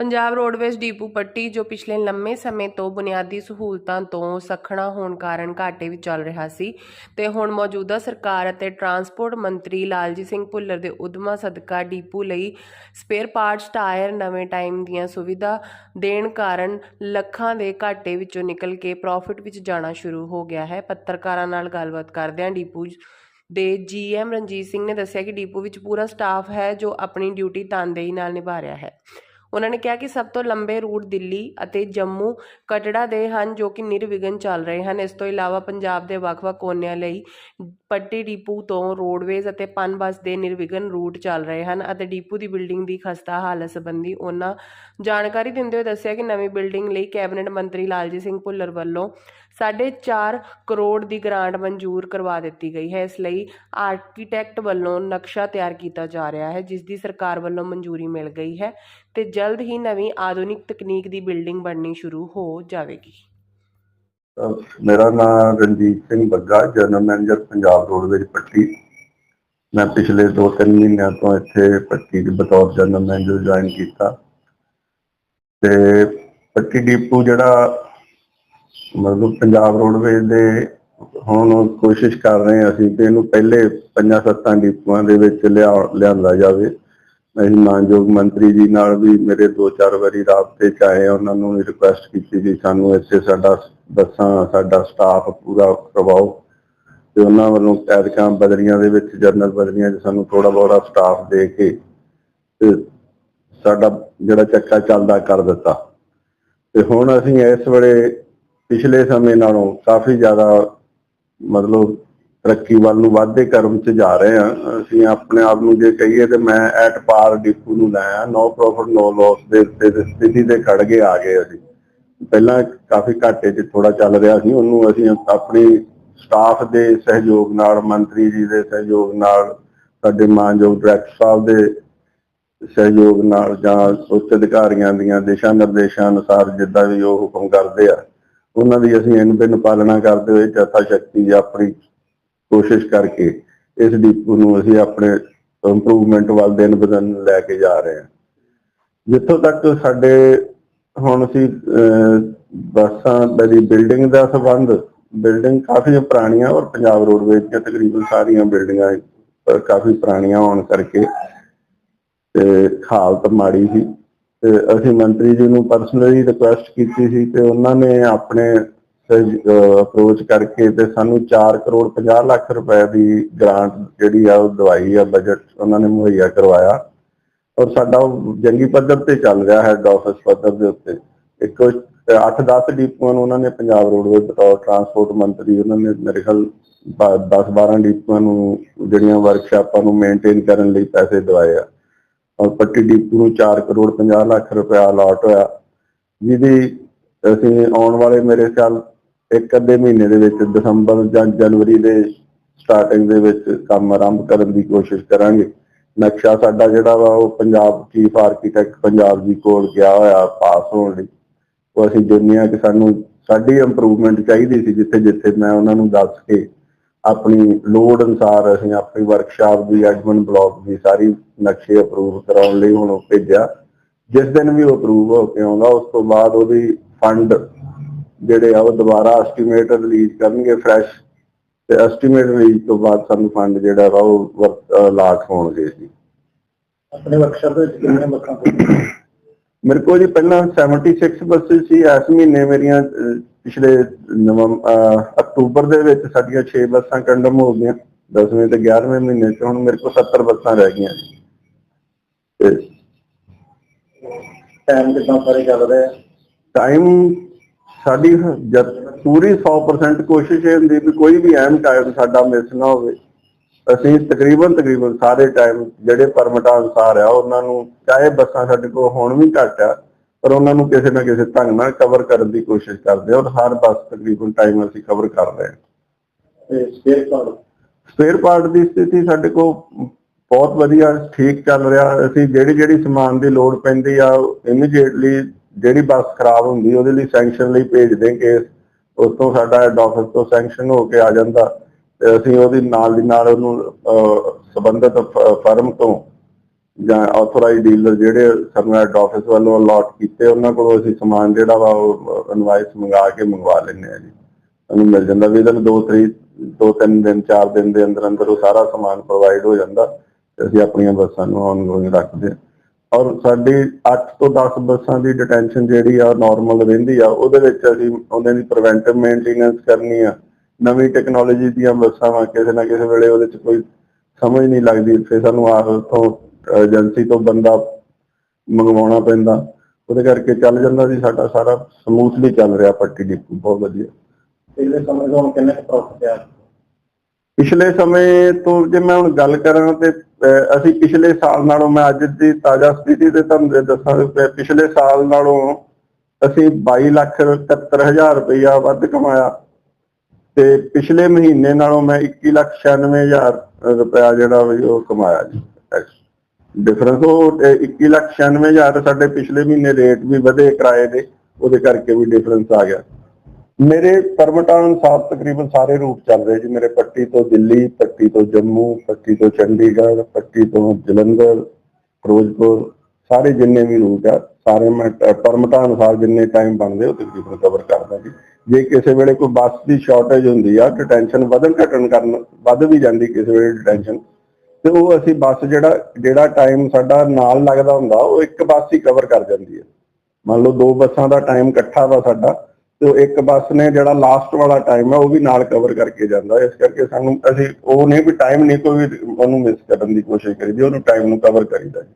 Punjab roadways depot ਪੱਟੀ, ਜੋ ਪਿਛਲੇ ਲੰਮੇ ਸਮੇਂ ਤੋਂ ਬੁਨਿਆਦੀ ਸਹੂਲਤਾਂ ਤੋਂ ਸਖਣਾ ਹੋਣ ਕਾਰਨ ਘਾਟੇ ਵਿੱਚ ਚੱਲ ਰਿਹਾ ਸੀ ਤੇ ਹੁਣ ਮੌਜੂਦਾ ਸਰਕਾਰ ਅਤੇ ਟਰਾਂਸਪੋਰਟ ਮੰਤਰੀ ਲਾਲਜੀਤ ਸਿੰਘ ਭੁੱਲਰ ਦੇ ਉਦਮਾਂ ਸਦਕਾ ਡੀਪੂ ਲਈ ਸਪੇਅਰ ਪਾਰਟਸ, ਟਾਇਰ, ਨਵੇਂ ਟਾਈਮ ਦੀਆਂ ਸੁਵਿਧਾ ਦੇਣ ਕਾਰਨ ਲੱਖਾਂ ਦੇ ਘਾਟੇ ਵਿੱਚੋਂ ਨਿਕਲ ਕੇ ਪ੍ਰੋਫਿਟ ਵਿੱਚ ਜਾਣਾ ਸ਼ੁਰੂ ਹੋ ਗਿਆ ਹੈ। ਪੱਤਰਕਾਰਾਂ ਨਾਲ ਗੱਲਬਾਤ ਕਰਦਿਆਂ ਡੀਪੂ ਦੇ ਜੀਐਮ ਰਣਜੀਤ ਸਿੰਘ ਨੇ ਦੱਸਿਆ ਕਿ ਡੀਪੂ ਵਿੱਚ ਪੂਰਾ ਸਟਾਫ ਹੈ ਜੋ ਆਪਣੀ ਡਿਊਟੀ ਤਨਦੇਹੀ ਨਾਲ ਨਿਭਾ ਰਿਹਾ ਹੈ। ਉਹਨਾਂ ਨੇ ਕਿਹਾ ਕਿ ਸਭ ਤੋਂ ਲੰਬੇ ਰੂਟ ਦਿੱਲੀ ਅਤੇ ਜੰਮੂ ਕਟੜਾ ਦੇ ਹਨ ਜੋ ਕਿ ਨਿਰਵਿਘਨ ਚੱਲ ਰਹੇ ਹਨ। ਇਸ ਤੋਂ ਇਲਾਵਾ ਪੰਜਾਬ ਦੇ ਵੱਖ-ਵੱਖ ਕੋਨਿਆਂ ਲਈ ਪੱਟੀ ਡੀਪੂ ਤੋਂ ਰੋਡਵੇਜ਼ ਅਤੇ ਪਨ ਬੱਸ ਦੇ ਨਿਰਵਿਘਨ ਰੂਟ ਚੱਲ ਰਹੇ ਹਨ ਅਤੇ ਡੀਪੂ ਦੀ ਬਿਲਡਿੰਗ ਦੀ ਖਸਤਾ ਹਾਲਤ ਸੰਬੰਧੀ ਉਹਨਾਂ ਜਾਣਕਾਰੀ ਦਿੰਦੇ ਹੋਏ ਦੱਸਿਆ ਕਿ ਨਵੀਂ ਬਿਲਡਿੰਗ ਲਈ ਕੈਬਨਿਟ ਮੰਤਰੀ ਲਾਲਜੀਤ ਸਿੰਘ ਭੁੱਲਰ ਵੱਲੋਂ 4.5 ਕਰੋੜ ਦੀ ਗ੍ਰਾਂਟ ਮਨਜ਼ੂਰ ਕਰਵਾ ਦਿੱਤੀ ਗਈ ਹੈ। ਇਸ ਲਈ ਆਰਕੀਟੈਕਟ ਵੱਲੋਂ ਨਕਸ਼ਾ ਤਿਆਰ ਕੀਤਾ ਜਾ ਰਿਹਾ ਹੈ, ਜਿਸ ਦੀ ਸਰਕਾਰ ਵੱਲੋਂ ਮਨਜ਼ੂਰੀ ਮਿਲ ਗਈ ਹੈ ਤੇ ਜਲਦ ਹੀ ਨਵੀਂ ਆਧੁਨਿਕ ਤਕਨੀਕ ਦੀ ਬਿਲਡਿੰਗ ਬਣਨੀ ਸ਼ੁਰੂ ਹੋ ਜਾਵੇਗੀ। ਮੇਰਾ ਨਾਮ Ranjit Singh Bagga, general manager Punjab roadways Patti. ਮੈਂ ਪਿਛਲੇ 2-3 ਮਹੀਨਿਆਂ ਤੋਂ ਇੱਥੇ ਪੱਟੀ ਦੇ ਬਤੌਰ ਜਨਰਲ ਮੈਨੇਜਰ ਜੁਆਇਨ ਕੀਤਾ। ਤੇ ਪੱਟੀ ਡਿਪੂ ਜਿਹੜਾ ਮਤਲਬ ਪੰਜਾਬ ਰੋਡਵੇਜ਼ ਦੇ ਹੁਣ ਕੋਸ਼ਿਸ਼ ਕਰ ਰਹੇ ਹਾਂ ਅਸੀਂ ਕਿ ਇਹਨੂੰ ਪਹਿਲੇ ਪੰਜਾਂ ਸੱਤਾਂ ਡਿਪੂਆਂ ਦੇ ਵਿੱਚ ਲਿਆ ਲਿਆਂਦਾ ਜਾਵੇ। ਅਸੀਂ ਮਾਨਯੋਗ ਮੰਤਰੀ ਜੀ ਨਾਲ ਵੀ ਮੇਰੇ ਦੋ ਚਾਰ ਵਾਰੀ ਰਾਬਤੇ ਚ ਆਏ ਉਹਨਾਂ ਨੂੰ ਰਿਕੁਐਸਟ ਕੀਤੀ ਸੀ ਸਾਨੂੰ ਇੱਥੇ ਸਾਡਾ ਬੱਸਾਂ, ਸਾਡਾ ਸਟਾਫ ਪੂਰਾ ਕਰਵਾਓ ਤੇ ਉਹਨਾਂ ਵੱਲੋਂ ਐਤਕਾਂ ਬਦਲੀਆਂ ਦੇ ਵਿੱਚ ਜਨਰਲ ਬਦਲੀਆਂ 'ਚ ਸਾਨੂੰ ਥੋੜਾ ਬਹੁਤਾ ਸਟਾਫ ਦੇ ਕੇ ਤੇ ਸਾਡਾ ਜਿਹੜਾ ਚੱਕਾ ਚੱਲਦਾ ਕਰ ਦਿੱਤਾ। ਤੇ ਹੁਣ ਅਸੀਂ ਇਸ ਵੇਲੇ ਪਿਛਲੇ ਸਮੇਂ ਨਾਲੋਂ ਕਾਫੀ ਜ਼ਿਆਦਾ ਮਤਲਬ ਤਰੱਕੀ ਵੱਲ ਨੂੰ ਵਾਧੇ ਕਰਮ ਚ ਜਾ ਰਹੇ ਹਾਂ। ਅਸੀਂ ਆਪਣੇ ਆਪ ਨੂੰ ਜੇ ਕਹੀਏ ਤੇ ਮੈਂ ਐਟ ਪਾਰ ਡਿਪੂ ਨੂੰ ਲਾਇਆ ਨੋ ਪ੍ਰੋਫਿਟ ਨੋ ਲਾਸ ਦੇ ਉੱਤੇ ਸਥਿਤੀ ਤੇ ਖੜ ਕੇ ਆ ਗਏ ਅਸੀਂ। ਪਹਿਲਾਂ ਕਾਫੀ ਘਾਟੇ 'ਚ ਥੋੜਾ ਚੱਲ ਰਿਹਾ ਸੀ। ਉਹਨੂੰ ਅਸੀਂ ਆਪਣੀ ਸਟਾਫ ਦੇ ਸਹਿਯੋਗ ਨਾਲ, ਮੰਤਰੀ ਜੀ ਦੇ ਸਹਿਯੋਗ ਨਾਲ, ਸਾਡੇ ਮਾਨਯੋਗ ਡਾਇਰੈਕਟਰ ਸਾਹਿਬ ਦੇ ਸਹਿਯੋਗ ਨਾਲ ਜਾਂ ਉੱਚ ਅਧਿਕਾਰੀਆਂ ਦੀਆਂ ਦਿਸ਼ਾ ਨਿਰਦੇਸ਼ਾਂ ਅਨੁਸਾਰ ਜਿੱਦਾਂ ਵੀ ਉਹ ਹੁਕਮ ਕਰਦੇ ਆ ਉਹਨਾਂ ਦੀ ਅਸੀਂ ਇਨ ਬਿਨ ਪਾਲਣਾ ਕਰਦੇ ਹੋਏ ਜਥਾ ਸ਼ਕਤੀ ਆਪਣੀ ਕੋਸ਼ਿਸ਼ ਕਰਕੇ ਇਸ ਡੀਪੂ ਨੂੰ ਅਸੀਂ ਆਪਣੇ ਇੰਪਰੂਵਮੈਂਟ ਵੱਲ ਦਿਨ ਬਦਨ ਲੈ ਕੇ ਜਾ ਰਹੇ ਹਾਂ। ਜਿੱਥੋਂ ਤੱਕ ਸਾਡੇ ਹੁਣ ਅਸੀਂ ਅਹ, ਬੱਸਾਂ ਦੀ ਬਿਲਡਿੰਗ ਦਾ ਸੰਬੰਧ ਬਿਲਡਿੰਗ ਕਾਫੀ ਪੁਰਾਣੀਆਂ ਔਰ ਪੰਜਾਬ ਰੋਡਵੇਜ਼ ਦੀਆਂ ਤਕਰੀਬਨ ਸਾਰੀਆਂ ਬਿਲਡਿੰਗਾਂ ਕਾਫੀ ਪੁਰਾਣੀਆਂ ਹੋਣ ਕਰਕੇ ਤੇ ਹਾਲਤ ਮਾੜੀ ਸੀ। ਤੇ ਅਸੀਂ ਮੰਤਰੀ ਜੀ ਨੂੰ ਪਰਸਨਲੀ ਰਿਕੁਐਸਟ ਕੀਤੀ ਸੀ ਤੇ ਉਹਨਾਂ ਨੇ ਆਪਣੇ ਅਪਰੋਚ ਕਰਕੇ ਤੇ ਸਾਨੂੰ 4 ਕਰੋੜ 50 ਲੱਖ ਰੁਪਏ ਦੀ ਗ੍ਰਾਂਟ ਜਿਹੜੀ ਆ ਉਹ ਦਵਾਈ ਆ ਬਜਟ ਉਹਨਾਂ ਨੇ ਮੁਹੱਈਆ ਕਰਵਾਇਆ। ਔਰ ਸਾਡਾ ਉਹ ਜੰਗੀ ਪੱਧਰ ਤੇ ਚੱਲ ਰਿਹਾ ਹੈ ਆਫਿਸ ਪੱਧਰ ਦੇ ਉੱਤੇ। ਇੱਕ 8-10 ਡੀਪੂਆਂ ਨੂੰ ਉਹਨਾਂ ਨੇ ਪੰਜਾਬ ਰੋਡਵੇਜ਼ ਬਤੌਰ ਟਰਾਂਸਪੋਰਟ ਮੰਤਰੀ ਉਹਨਾਂ ਨੇ ਮੇਰੇ ਖਿਆਲ 10-12 ਡੀਪੂਆਂ ਨੂੰ ਜਿਹੜੀਆਂ ਵਰਕਸ਼ਾਪਾਂ ਨੂੰ ਮੇਨਟੇਨ ਕਰਨ ਲਈ ਪੈਸੇ ਦਵਾਏ ਆ। ਔਰ ਪੱਟੀ ਡਿਪੂ ਨੂੰ 4 ਕਰੋੜ 50 ਲੱਖ ਰੁਪਇਆ ਅਲਾਟ ਹੋਇਆ। ਜਿਹਦੀ ਅਸੀਂ ਆਉਣ ਵਾਲੇ ਮੇਰੇ ਖਿਆਲ ਇੱਕ ਅੱਧੇ ਮਹੀਨੇ ਦੇ ਵਿੱਚ ਦਸੰਬਰ ਜਾਂ ਜਨਵਰੀ ਦੇ ਸਟਾਰਟਿੰਗ ਦੇ ਵਿੱਚ ਕੰਮ ਆਰੰਭ ਕਰਨ ਦੀ ਕੋਸ਼ਿਸ਼ ਕਰਾਂਗੇ। ਨਕਸ਼ਾ ਸਾਡਾ ਜਿਹੜਾ ਵਾ ਉਹ ਪੰਜਾਬ ਚੀਫ ਆਰਕੀਟੈਕਟ ਪੰਜਾਬ ਜੀ ਕੋਲ ਗਿਆ ਹੋਇਆ ਪਾਸ ਹੋਣ ਲਈ। ਉਹ ਅਸੀਂ ਜਿੰਨੀਆਂ ਕਿ ਸਾਨੂੰ ਸਾਡੀ ਇੰਪਰੂਵਮੈਂਟ ਚਾਹੀਦੀ ਸੀ ਜਿੱਥੇ ਜਿੱਥੇ ਮੈਂ ਉਹਨਾਂ ਨੂੰ ਦੱਸ ਕੇ ਆਪਣੀ ਲੋੜ ਅਨੁਸਾਰ ਅਸੀਂ ਆਪਣੀ ਵਰਕਸ਼ਾਪ ਦੀ ਐਡਮਨ ਬਲਾਕ ਦੀ ਸਾਰੀ ਨਕਸ਼ੇ ਅਪਰੂਵ ਕਰਾਉਣ ਲਈ ਹੁਣ ਉਹ ਭੇਜਿਆ ਜਿਸ ਦਿਨ ਵੀ ਉਹ ਅਪਰੂਵ ਹੋ ਕੇ ਆਉਂਦਾ ਉਸ ਤੋਂ ਬਾਅਦ ਉਹਦੀ ਫੰਡ ਜਿਹੜੇ ਆ ਉਹ ਦੁਬਾਰਾ ਐਸਟੀਮੇਟ ਰਿਲੀਜ਼ ਕਰਨਗੇ ਫਰੈਸ਼ ਤੇ ਐਸਟੀਮੇਟ ਰਿਲੀਜ਼ ਤੋਂ ਬਾਅਦ ਸਾਨੂੰ ਫੰਡ ਜਿਹੜਾ ਵਾ ਉਹ ਲਾਟ ਹੋਣਗੇ ਜੀ ਆਪਣੇ ਵਰਕਸ਼ਾਪ ਦੇ ਵਿੱਚ ਕਿੰਨੇ ਬੱਸਾਂ? ਮੇਰੇ ਕੋਲ ਜੀ ਪਹਿਲਾਂ 76 ਬੱਸਸ ਸੀ ਇਸ ਮਹੀਨੇ ਮੇਰੀਆਂ ਪਿਛਲੇ ਅਕਤੂਬਰ ਦੇ ਵਿੱਚ ਸਾਡੀਆਂ 6 ਬੱਸਾਂ ਕੰਡਮ ਹੋ ਗਈਆਂ। 10ਵੇਂ ਤੇ 11ਵੇਂ ਮਹੀਨੇ ਚ ਹੁਣ ਮੇਰੇ ਕੋਲ 70 ਬੱਸਾਂ ਰਹਿ ਗਈਆਂ। ਤੇ ਟਾਈਮ ਕਿੰਨਾ ਸਾਰੇ ਚੱਲ ਰਿਹਾ? ਟਾਈਮ ਸਾਡੀ ਜਦ ਪੂਰੀ 100% ਕੋਸ਼ਿਸ਼ ਇਹ ਹੁੰਦੀ ਵੀ ਕੋਈ ਵੀ ਅਹਿਮ ਟਾਈਮ ਸਾਡਾ ਮਿਸ ਨਾ ਹੋਵੇ। ਅਸੀਂ ਤਕਰੀਬਨ ਤਕਰੀਬਨ ਸਾਰੇ ਟਾਈਮ ਜਿਹੜੇ ਪਰਮਿਟਾਂ ਅਨੁਸਾਰ ਆ, ਉਹਨਾਂ ਨੂੰ ਚਾਹੇ ਬੱਸਾਂ ਸਾਡੇ ਕੋਲ ਹੁਣ ਵੀ ਘੱਟ ਆ ਪਰ ਉਹਨਾਂ ਨੂੰ ਕਿਸੇ ਨਾ ਕਿਸੇ ਢੰਗ ਨਾਲ ਕਵਰ ਕਰਨ ਦੀ ਕੋਸ਼ਿਸ਼ ਕਰਦੇ ਹਾਂ ਔਰ ਹਰ ਬੱਸ ਤਕਰੀਬਨ ਟਾਈਮ ਅਸੀਂ ਕਵਰ ਕਰ ਰਹੇ ਹਾਂ। ਤੇ ਸਪੇਅਰ ਪਾਰਟ ਸਪੇਅਰ ਪਾਰਟ ਦੀ ਸਥਿਤੀ ਸਾਡੇ ਕੋਲ ਬਹੁਤ ਵਧੀਆ ਠੀਕ ਚੱਲ ਰਿਹਾ। ਅਸੀਂ ਜਿਹੜੀ ਜਿਹੜੀ ਸਮਾਨ ਦੀ ਲੋੜ ਪੈਂਦੀ ਆ ਇਮੀਡੀਏਟਲੀ ਜਿਹੜੀ ਬੱਸ ਖਰਾਬ ਹੁੰਦੀ ਉਹਦੇ ਲਈ ਸੈਂਕਸ਼ਨ ਲਈ ਭੇਜ ਦੇ ਕੇਸ ਉਸ ਤੋਂ ਸਾਡਾ ਹੈਡ ਆਫਿਸ ਤੋਂ ਸੈਂਕਸ਼ਨ ਹੋ ਕੇ ਆ ਜਾਂਦਾ ਤੇ ਅਸੀਂ ਉਹਦੀ ਨਾਲ ਦੀ ਨਾਲ ਉਹਨੂੰ ਸੰਬੰਧਿਤ ਫਰਮ ਤੋਂ ਜਾਂ ਆਥੋਰਾਈਜ਼ਡ ਡੀਲਰ ਜਿਹੜੇ ਸਰਨਾਟ ਆਫਿਸ ਵੱਲੋਂ ਅਲਾਟ ਕੀਤੇ, ਉਹਨਾਂ ਕੋਲੋਂ ਅਸੀਂ ਸਮਾਨ ਜਿਹੜਾ ਵਾ ਉਹ ਇਨਵਾਇਸ ਮੰਗਾ ਕੇ ਮੰਗਵਾ ਲੈਂਦੇ ਆ ਜੀ। ਸਾਨੂੰ ਮਿਲ ਜਾਂਦਾ ਵੀ ਇਹਦੇ ਦੋ ਤਰੀਕ, ਦੋ ਤਿੰਨ ਦਿਨ, ਚਾਰ ਦਿਨ ਦੇ ਅੰਦਰ ਅੰਦਰ ਉਹ ਸਾਰਾ ਸਮਾਨ ਪ੍ਰੋਵਾਈਡ ਹੋ ਜਾਂਦਾ ਤੇ ਅਸੀਂ ਆਪਣੀਆਂ ਬੱਸਾਂ ਨੂੰ ਆਨਗੋਇੰਗ ਰੱਖਦੇ ਹਾਂ। ਔਰ ਸਾਡੀ 8 ਤੋਂ 10 ਬੱਸਾਂ ਦੀ ਡਿਟੈਂਸ਼ਨ ਜਿਹੜੀ ਆ ਨਾਰਮਲ ਰਹਿੰਦੀ ਆ, ਉਹਦੇ ਵਿੱਚ ਅਸੀਂ ਉਹਨਾਂ ਦੀ ਪ੍ਰੀਵੈਂਟਿਵ ਮੇਨਟੇਨੈਂਸ ਕਰਨੀ ਆ। ਨਵੀਂ ਟੈਕਨੋਲੋਜੀ ਦੀਆਂ ਬੱਸਾਂ ਵਾ, ਕਿਸੇ ਨਾ ਕਿਸੇ ਵੇਲੇ ਉਹਦੇ ਚ ਕੋਈ ਸਮਝ ਨਹੀਂ ਲੱਗਦੀ, ਫਿਰ ਸਾਨੂੰ ਆਹ ਉੱਥੋਂ ਏਜੰਸੀ ਤੋਂ ਬੰਦਾ ਮੰਗਵਾਉਣਾ ਪੈਂਦਾ। ਉਹਦੇ ਕਰਕੇ ਚੱਲ ਜਾਂਦਾ ਸੀ ਸਾਡਾ ਸਾਰਾ। ਸਮੂਥਲੀ ਚੱਲ ਰਿਹਾ ਪੱਟੀ ਡਿਪੂ ਬਹੁਤ ਵਧੀਆ। ਪਿਛਲੇ ਸਮੇਂ ਤੋਂ ਕਿੰਨੇ ਪ੍ਰੋਫਿਟ ਆ ਪਿਛਲੇ ਸਮੇਂ ਤੋਂ ਜੇ ਮੈਂ ਹੁਣ ਗੱਲ ਕਰਾਂ ਤੇ ਅਸੀਂ ਪਿਛਲੇ ਸਾਲ ਨਾਲੋਂ ਮੈਂ ਅੱਜ ਦੀ ਤਾਜ਼ਾ ਸਥਿਤੀ ਤੇ ਤੁਹਾਨੂੰ ਦੱਸਾਂ ਪਿਛਲੇ ਸਾਲ ਨਾਲੋਂ ਅਸੀਂ 22 ਲੱਖ 71 ਹਜ਼ਾਰ ਰੁਪਇਆ ਵੱਧ ਕਮਾਇਆ। ਤੇ ਪਿਛਲੇ ਮਹੀਨੇ ਨਾਲੋਂ ਮੈਂ 21 ਲੱਖ 96 ਹਜ਼ਾਰ ਰੁਪਇਆ ਜਿਹੜਾ ਵੀ ਉਹ ਕਮਾਇਆ ਜੀ ਡਿਫਰੈਂਸ ਉਹ ਅਹ, 21 ਲੱਖ 96 ਹਜ਼ਾਰ ਸਾਡੇ ਪਿਛਲੇ ਮਹੀਨੇ ਰੇਟ ਵੀ ਵਧੇ ਕਿਰਾਏ ਦੇ ਉਹਦੇ ਕਰਕੇ ਵੀ ਡਿਫਰੈਂਸ ਆ ਗਿਆ। ਮੇਰੇ ਪਰਮਿਟਾਂ ਅਨੁਸਾਰ ਤਕਰੀਬਨ ਸਾਰੇ ਰੂਟ ਚੱਲ ਰਹੇ ਜੀ। ਮੇਰੇ ਪੱਟੀ ਤੋਂ ਦਿੱਲੀ ਪੱਟੀ ਤੋਂ ਜੰਮੂ ਪੱਟੀ ਤੋਂ ਚੰਡੀਗੜ੍ਹ ਪੱਟੀ ਤੋਂ ਜਲੰਧਰ ਫਿਰੋਜ਼ਪੁਰ ਸਾਰੇ ਜਿੰਨੇ ਵੀ ਰੂਟ ਆ ਸਾਰੇ ਮੈਂ ਟ- ਪਰਮਿਟਾਂ ਅਨੁਸਾਰ ਜਿੰਨੇ ਟਾਈਮ ਬਣਦੇ ਉਹ ਤਕਰੀਬਨ ਕਵਰ ਕਰਦਾ ਜੀ। ਜੇ ਕਿਸੇ ਵੇਲੇ ਕੋਈ ਬੱਸ ਦੀ ਸ਼ਾਰਟੇਜ ਹੁੰਦੀ ਆ ਡਿਟੈਂਸ਼ਨ ਵਧਣ ਘਟਣ ਕਰਨ ਵੱਧ ਵੀ ਜਾਂਦੀ ਕਿਸੇ ਵੇਲੇ ਡਿਟੈਂਸ਼ਨ ਤੇ ਉਹ ਅਸੀਂ ਬੱਸ ਜਿਹੜਾ ਜਿਹੜਾ ਟਾਈਮ ਸਾਡਾ ਨਾਲ ਲੱਗਦਾ ਹੁੰਦਾ, ਉਹ ਇੱਕ ਬੱਸ ਹੀ ਕਵਰ ਕਰ ਜਾਂਦੀ ਹੈ। ਮੰਨ ਲਓ ਦੋ ਬੱਸਾਂ ਦਾ ਟਾਈਮ ਇਕੱਠਾ ਵਾ ਸਾਡਾ, ਤੇ ਉਹ ਇੱਕ ਬੱਸ ਨੇ ਜਿਹੜਾ ਲਾਸਟ ਵਾਲਾ ਟਾਈਮ ਹੈ, ਉਹ ਵੀ ਨਾਲ ਕਵਰ ਕਰਕੇ ਜਾਂਦਾ ਇਸ ਕਰਕੇ ਸਾਨੂੰ, ਅਸੀਂ, ਉਹ ਨਹੀਂ ਵੀ ਟਾਈਮ ਨਹੀਂ ਕੋਈ ਵੀ ਉਹਨੂੰ ਮਿਸ ਕਰਨ ਦੀ ਕੋਸ਼ਿਸ਼ ਕਰੀਦੀ, ਉਹਨੂੰ ਟਾਈਮ ਨੂੰ ਕਵਰ ਕਰੀਦਾ ਜੀ।